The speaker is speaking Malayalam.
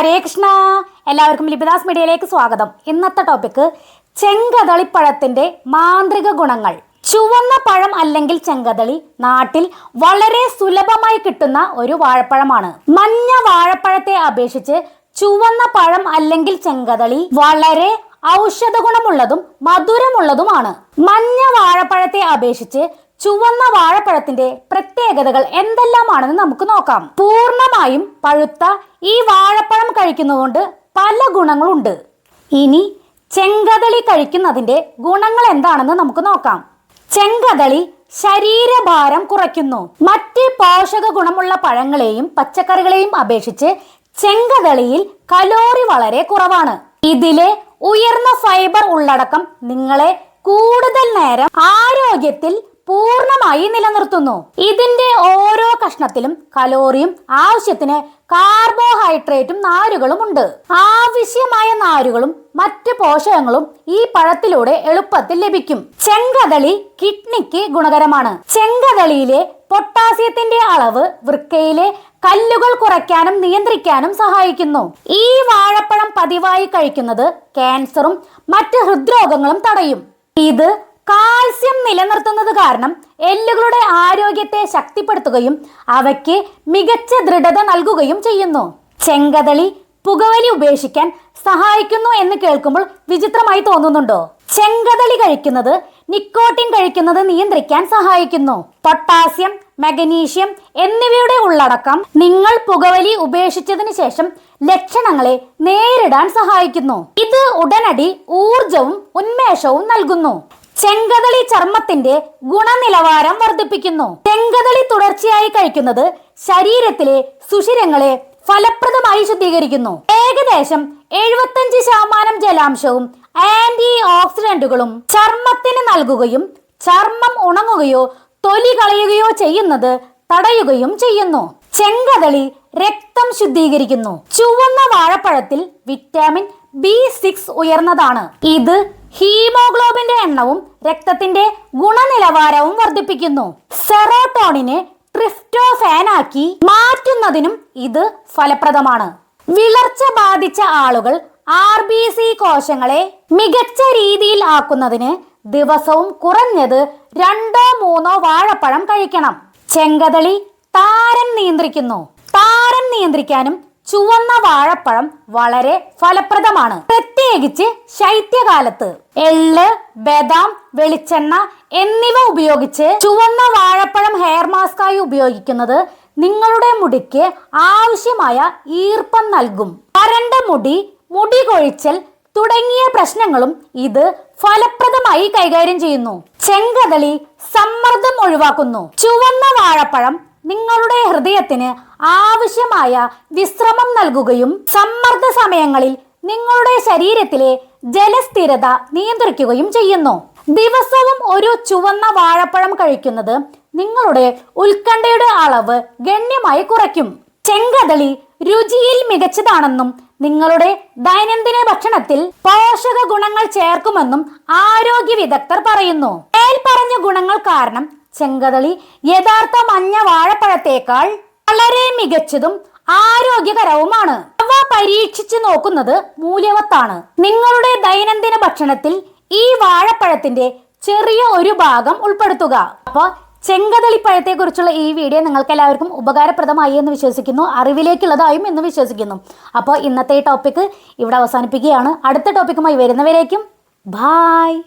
ഹരേ കൃഷ്ണ. എല്ലാവർക്കും ലിപിദാസ് മീഡിയയിലേക്ക് സ്വാഗതം. ഇന്നത്തെ ടോപ്പിക്ക് ചെങ്കതളിപ്പഴത്തിന്റെ മാന്ത്രിക ഗുണങ്ങൾ. ചുവന്ന പഴം അല്ലെങ്കിൽ ചെങ്കതളി നാട്ടിൽ വളരെ സുലഭമായി കിട്ടുന്ന ഒരു വാഴപ്പഴമാണ്. മഞ്ഞ വാഴപ്പഴത്തെ അപേക്ഷിച്ച് ചുവന്ന പഴം അല്ലെങ്കിൽ ചെങ്കതളി വളരെ ഔഷധ ഗുണമുള്ളതും മധുരമുള്ളതുമാണ്. മഞ്ഞ വാഴപ്പഴത്തെ അപേക്ഷിച്ച് ചുവന്ന വാഴപ്പഴത്തിന്റെ പ്രത്യേകതകൾ എന്തെല്ലാമാണെന്ന് നമുക്ക് നോക്കാം. പൂർണമായും പഴുത്ത ഈ വാഴപ്പഴം കഴിക്കുന്നതുകൊണ്ട് പല ഗുണങ്ങളുണ്ട്. ഇനി ചെങ്കതളി കഴിക്കുന്നതിന്റെ ഗുണങ്ങൾ എന്താണെന്ന് നമുക്ക് നോക്കാം. ചെങ്കതളി ശരീരഭാരം കുറയ്ക്കുന്നു. മറ്റ് പോഷക ഗുണമുള്ള പഴങ്ങളെയും പച്ചക്കറികളെയും അപേക്ഷിച്ച് ചെങ്കതളിയിൽ കലോറി വളരെ കുറവാണ്. ഇതിലെ ഉയർന്ന ഫൈബർ ഉള്ളടക്കം നിങ്ങളെ കൂടുതൽ നേരം ആരോഗ്യത്തിൽ പൂർണമായി നിലനിർത്തുന്നു. ഇതിന്റെ ഓരോ കഷ്ണത്തിലും കലോറിയും ആവശ്യത്തിന് കാർബോഹൈഡ്രേറ്റും നാരുകളും ഉണ്ട്. ആവശ്യമായ നാരുകളും മറ്റ് പോഷകങ്ങളും ഈ പഴത്തിലൂടെ എളുപ്പത്തിൽ ലഭിക്കും. ചെങ്കതളി കിഡ്നിക്ക് ഗുണകരമാണ്. ചെങ്കതളിയിലെ പൊട്ടാസ്യത്തിന്റെ അളവ് വൃക്കയിലെ കല്ലുകൾ കുറയ്ക്കാനും നിയന്ത്രിക്കാനും സഹായിക്കുന്നു. ഈ വാഴപ്പഴം പതിവായി കഴിക്കുന്നത് ക്യാൻസറും മറ്റ് ഹൃദ്രോഗങ്ങളും തടയും. ഇത് കാൽസ്യം നിലനിർത്തുന്നത് കാരണം എല്ലുകളുടെ ആരോഗ്യത്തെ ശക്തിപ്പെടുത്തുകയും അവയ്ക്ക് മികച്ച ദൃഢത നൽകുകയും ചെയ്യുന്നു. ചെങ്കതളി പുകവലി ഉപേക്ഷിക്കാൻ സഹായിക്കുന്നു എന്ന് കേൾക്കുമ്പോൾ വിചിത്രമായി തോന്നുന്നുണ്ടോ? ചെങ്കതളി കഴിക്കുന്നത് നിക്കോട്ടിൻ കഴിക്കുന്നത് നിയന്ത്രിക്കാൻ സഹായിക്കുന്നു. പൊട്ടാസ്യം മഗ്നീഷ്യം എന്നിവയുടെ ഉള്ളടക്കം നിങ്ങൾ പുകവലി ഉപേക്ഷിച്ചതിന് ശേഷം ലക്ഷണങ്ങളെ നേരിടാൻ സഹായിക്കുന്നു. ഇത് ഉടനടി ഊർജവും ഉന്മേഷവും നൽകുന്നു. ചെങ്കതളി ചർമ്മത്തിന്റെ ഗുണനിലവാരം വർദ്ധിപ്പിക്കുന്നു. ചെങ്കതളി തുടർച്ചയായി കഴിക്കുന്നത് ശരീരത്തിലെ സുഷിരങ്ങളെ ഫലപ്രദമായി ശുദ്ധീകരിക്കുന്നു. ഏകദേശം എഴുപത്തഞ്ച് ശതമാനം ജലാംശവും ആന്റി ഓക്സിഡന്റുകളും ചർമ്മത്തിന് നൽകുകയും ചർമ്മം ഉണങ്ങുകയോ തൊലി കളയുകയോ ചെയ്യുന്നത് തടയുകയും ചെയ്യുന്നു. ചെങ്കതളി രക്തം ശുദ്ധീകരിക്കുന്നു. ചുവന്ന വാഴപ്പഴത്തിൽ വിറ്റാമിൻ ബി സിക്സ് ഉയർന്നതാണ്. ഇത് ഹീമോഗ്ലോബിന്റെ എണ്ണവും രക്തത്തിന്റെ ഗുണനിലവാരവും വർദ്ധിപ്പിക്കുന്നു. സെറോട്ടോണിനെ ട്രിഫ്റ്റോഫാനാക്കി മാറ്റുന്നതിനും ഇത് ഫലപ്രദമാണ്. വിളർച്ച ബാധിച്ച ആളുകൾ ആർ ബി സി കോശങ്ങളെ മികച്ച രീതിയിൽ ആക്കുന്നതിന് ദിവസവും കുറഞ്ഞത് രണ്ടോ മൂന്നോ വാഴപ്പഴം കഴിക്കണം. ചെങ്കതളി താരൻ നിയന്ത്രിക്കുന്നു. താരൻ നിയന്ത്രിക്കാനും ചുവന്ന വാഴപ്പഴം വളരെ ഫലപ്രദമാണ്. പ്രത്യേകിച്ച് ശൈത്യകാലത്ത് എള്ള് ബദാം വെളിച്ചെണ്ണ എന്നിവ ഉപയോഗിച്ച് ചുവന്ന വാഴപ്പഴം ഹെയർ മാസ്കായി ഉപയോഗിക്കുന്നത് നിങ്ങളുടെ മുടിക്ക് ആവശ്യമായ ഈർപ്പം നൽകും. വരണ്ട മുടി മുടി കൊഴിച്ചൽ തുടങ്ങിയ പ്രശ്നങ്ങളും ഇത് ഫലപ്രദമായി കൈകാര്യം ചെയ്യുന്നു. ചെങ്കതളി സമ്മർദ്ദം ഒഴിവാക്കുന്നു. ചുവന്ന വാഴപ്പഴം നിങ്ങളുടെ ഹൃദയത്തിന് ആവശ്യമായ വിശ്രമം നൽകുകയും സമ്മർദ്ദ സമയങ്ങളിൽ നിങ്ങളുടെ ശരീരത്തിലെ ജലസ്ഥിരത നിയന്ത്രിക്കുകയും ചെയ്യുന്നു. ദിവസവും ഒരു ചുവന്ന വാഴപ്പഴം കഴിക്കുന്നത് നിങ്ങളുടെ ഉത്കണ്ഠയുടെ അളവ് ഗണ്യമായി കുറയ്ക്കും. ചെങ്കതളി രുചിയിൽ മികച്ചതാണെന്നും നിങ്ങളുടെ ദൈനംദിന ഭക്ഷണത്തിൽ പോഷക ഗുണങ്ങൾ ചേർക്കുമെന്നും ആരോഗ്യ വിദഗ്ധർ പറയുന്നു. മേൽപ്പറഞ്ഞ ഗുണങ്ങൾ കാരണം ചെങ്കതളി യഥാർത്ഥ മഞ്ഞ വാഴപ്പഴത്തേക്കാൾ വളരെ മികച്ചതും ആരോഗ്യകരവുമാണ്. അവ പരീക്ഷിച്ചു നോക്കുന്നത് മൂല്യവത്താണ്. നിങ്ങളുടെ ദൈനംദിന ഭക്ഷണത്തിൽ ഈ വാഴപ്പഴത്തിന്റെ ചെറിയ ഒരു ഭാഗം ഉൾപ്പെടുത്തുക. അപ്പോൾ ചെങ്കതളിപ്പഴത്തെ കുറിച്ചുള്ള ഈ വീഡിയോ നിങ്ങൾക്ക് എല്ലാവർക്കും ഉപകാരപ്രദമായി എന്ന് വിശ്വസിക്കുന്നു അറിവിലേക്കുള്ളതായും എന്ന് വിശ്വസിക്കുന്നു. അപ്പോൾ ഇന്നത്തെ ഈ ടോപ്പിക്ക് ഇവിടെ അവസാനിപ്പിക്കുകയാണ്. അടുത്ത ടോപ്പിക്കുമായി വരുന്നവരേക്കും ബായ്